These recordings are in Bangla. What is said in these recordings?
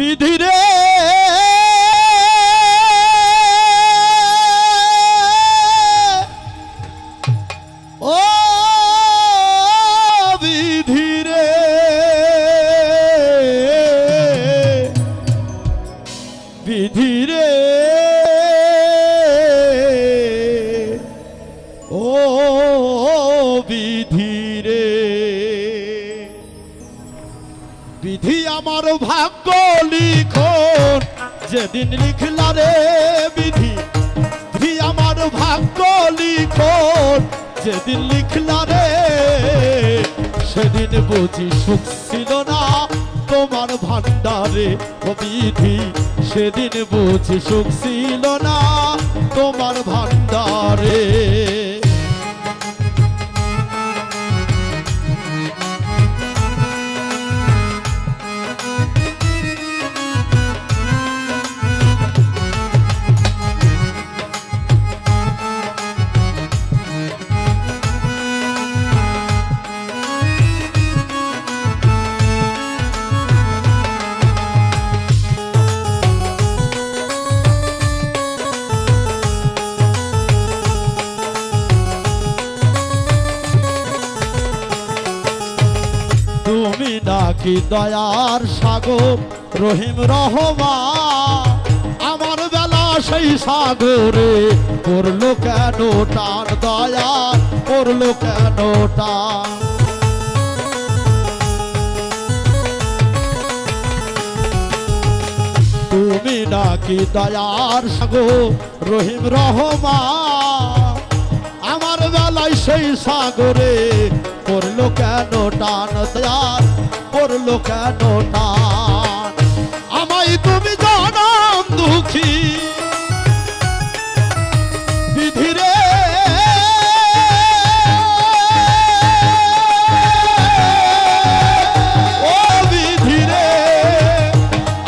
বিধিরে বিধি আমার ভাগ্য লিখন। যেদিন লিখলা রে বিধি বিধি আমার ভাগ্য লিখন। যেদিন লিখলা রে, সেদিন বুঝি সুখ ছিল না। তোমার ভান্ডারে বিধি, সেদিন বুঝি সুখ ছিল না। তোমার ভান্ডারে নাকি দয়ার সাগর? রহিম রহমা, আমার বেলা সেই সাগরে। করল কেন টান দয়া? করল কেন টান তুমি নাকি দয়ার সাগর? রহিম রহমা, আমার বেলায় সেই সাগরে। করল কেন টান দয়াল করল কেন টান আমায় তুমি জানাম দুঃখী। বিধিরে ও বিধিরে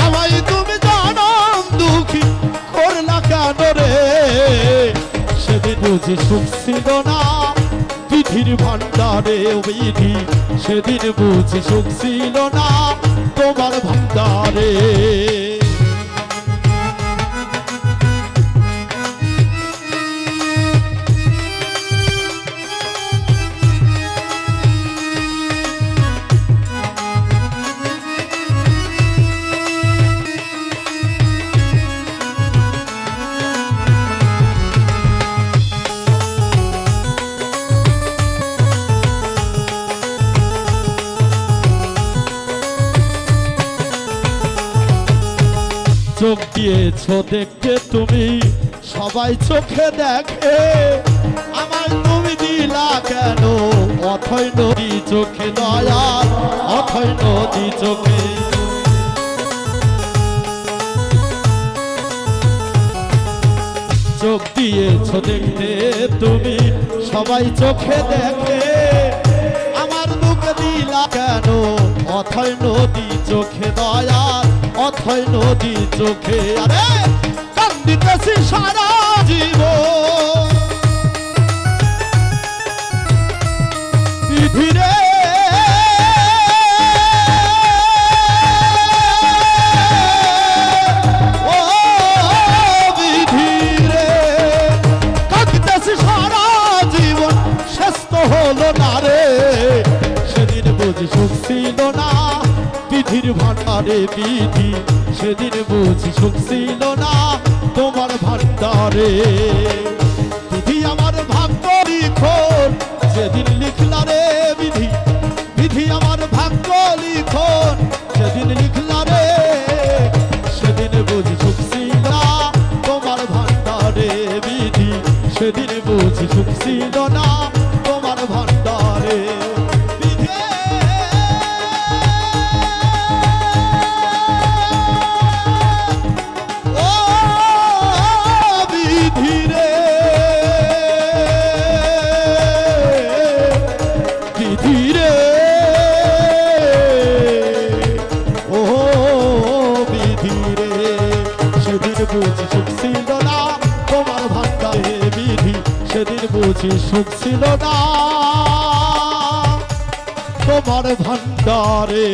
আমায় তুমি জানাম দুঃখী। করলা কেন রে? সেদিন বুঝি সুখ ছিল না। ভান্ডারে বিধি সেদিন বুঝি সুখ ছিল না তোমার ভান্ডারে। দিয়েছ দেখতে তুমি, সবাই চোখে দেখে। আমার তুমি দিলা কেন? অথই নদী চোখে দয়াল অথই নদী চোখে। চোখ দিয়েছ দেখতে তুমি, সবাই চোখে দেখে। আমার মুখ দিলা কেন? অথয় নদী চোখে দয়াল অথয় নদী চোখে আরে কান্দিতেছি সারা জীব বিধিরে ভান্ডারে বিধি, সেদিন বুঝি সুখ ছিল না তোমার ভান্ডারে বিধি আমার ভাগ্য লিখন সেদিন লিখলা রে বিধি। বিধি আমার ভাগ্য লিখন সেদিন লিখলা রে, সেদিন বুঝি সুখ ছিল না তোমার ভান্ডারে বিধি, সেদিন বুঝি সুখ ছিল বুঝি সুখ ছিল না। তোমার ভান্ডারে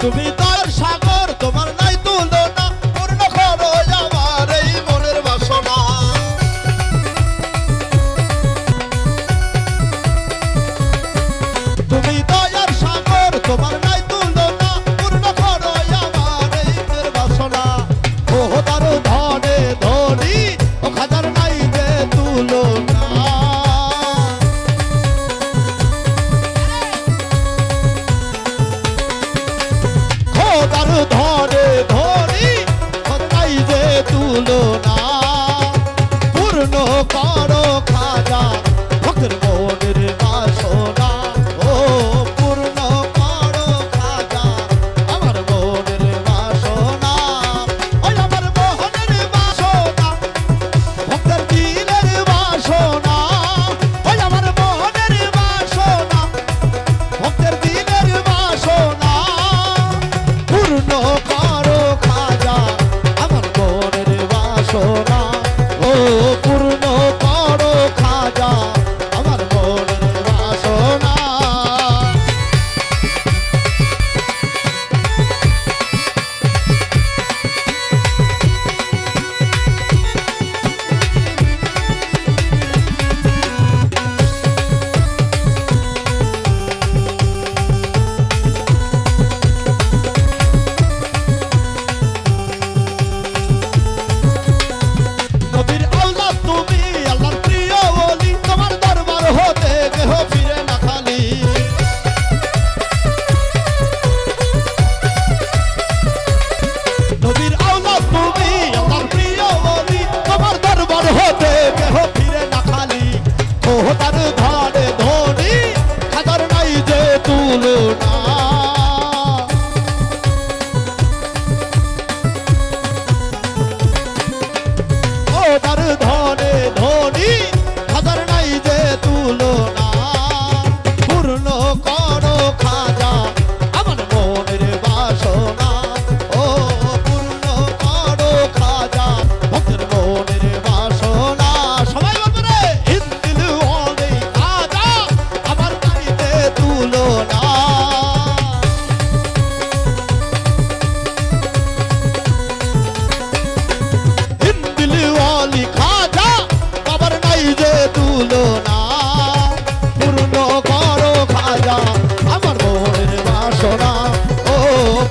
তুমি দর্শক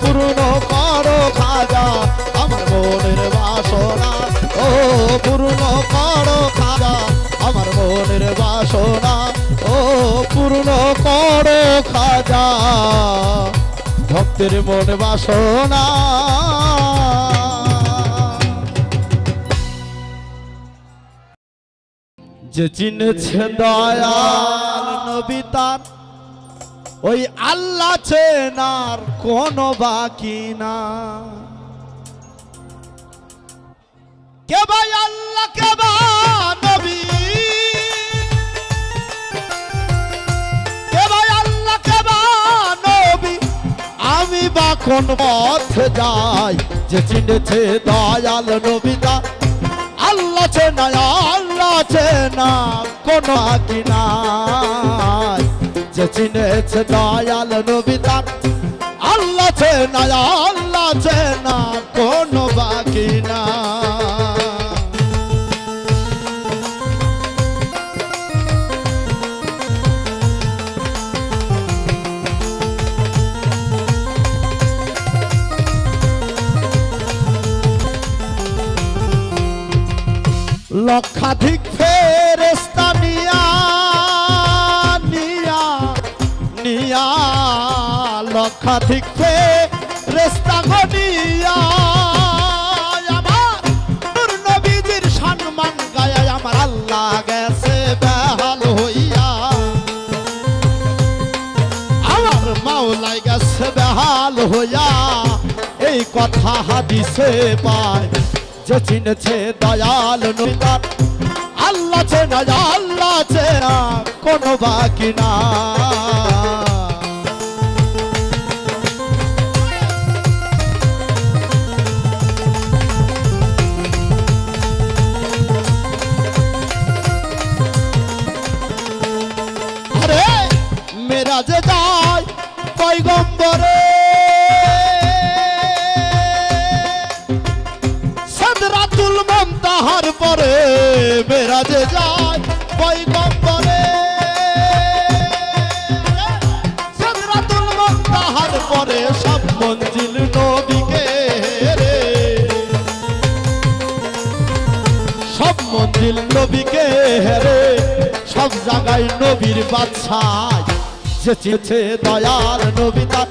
পূর্ণ করো খাজা, আমার মনের বাসনা। ও, পূর্ণ করো খাজা, আমার মনের বাসনা। ও, পূর্ণ করো খাজা, ভক্তের মন বাসনা। যে চিনেছে দয়াল নবী তার ওই আল্লাহ চেনার কোনো বাকি না। কে ভাই আল্লাহ, কে কে ভাই আল্লাহ নবী? আমি বা কোন পথ যাই যে চিনেছে দয়াল নবিতা আল্লাহ চেনা আল্লাহ চেনা কোন কিনা যে চিনেছে দয়াল নবী তার আল্লাহ চেনা আল্লাহ চেনা কোনো বাকি না। লক্ষাধিক ফের লক্ষাধিক ফেরেস্তা গনিয়া আমার নবীজির সম্মান গায়া আমার আল্লাহ গেছে বেহাল হইয়া। আমার মাওলাই গেছে বেহাল হইয়া। এই কথা হাদিসে পায় যে চিনেছে দয়াল নবিতার আল্লাহ চেনা আল্লাহ চেনা, কোনো বাকি না সদরাতুল মমতাহার পরে যে যায় পয়গম্বরে। সদরাতুল মমতাহার পরে সব মঞ্জিল নবীকে রে। সব মঞ্জিল নবীকে হেরে সব জায়গায় নবীর বাদশায় যে চেয়েছে দয়াল নবী তার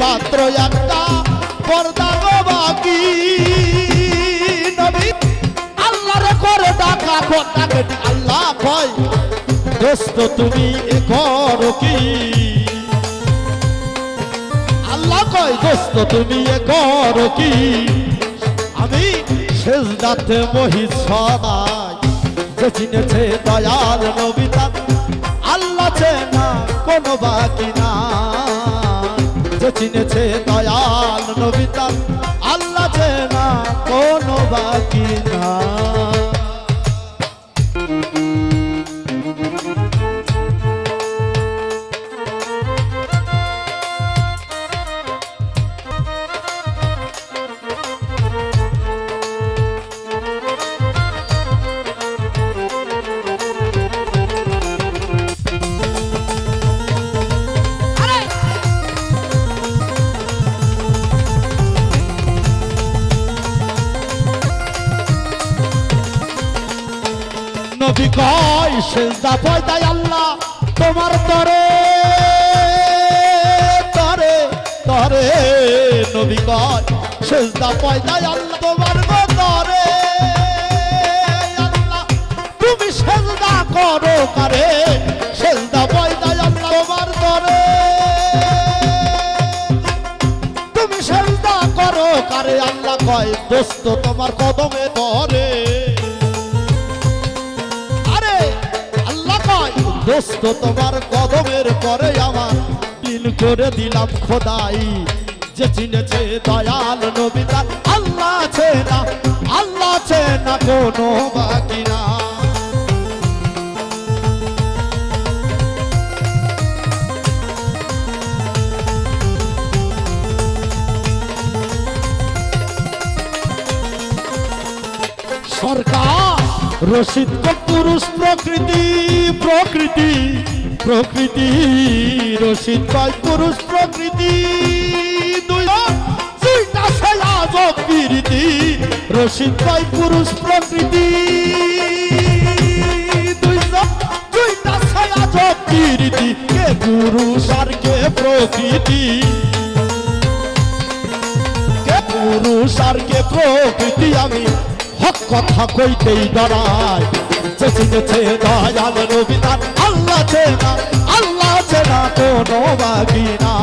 মাত্র একটা, পর্দা গো বাকি। নবী করে ডাকা ডাকে আল্লাহ কয় দোস্ত তুমি এ কি? আল্লাহ কয়, দোস্ত তুমি এ করো কি? আমি শেষদাতে মহি সদাই যে চিনেছে দয়াল নবিতা আল্লাহ চেনা কোনো বাকি না যে চিনেছে দয়াল নবিতা নবী কয়, সেজদা পয়দায় আল্লাহ, তোমার তরে তরে তরে। নবী কয়, সেজদা পয়দায় আল্লাহ, তোমার তরে, আল্লাহ, তুমি সেজদা করো কারে? সেজদা পয়দায় আল্লাহ, তোমার তরে, তুমি সেজদা করো কারে? আল্লাহ কয়, দোস্ত, তোমার কদমে দোস্ত, তোমার কদমের পরে আমার দিন করে দিলাম খোদাই। যে চিনেছে দয়াল নবী তার আল্লাহ আছে না আল্লাহ আছে না কোনো রশিদ পুরুষ প্রকৃতি প্রকৃতি প্রকৃতি। রশিদ ভাই পুরুষ প্রকৃতি দুইটা সেলা প্রীতি রশিদ ভাই পুরুষ প্রকৃতি দুইটা সেলা প্রীতি কে পুরুষ আর কে প্রকৃতি? কে পুরুষ আর কে প্রকৃতি? আমি কথা কইতেই ডরায় যে চিনেছে দয়াল রবিদান আল্লাহ চেনা আল্লাহ চেনা কোনো বাকি না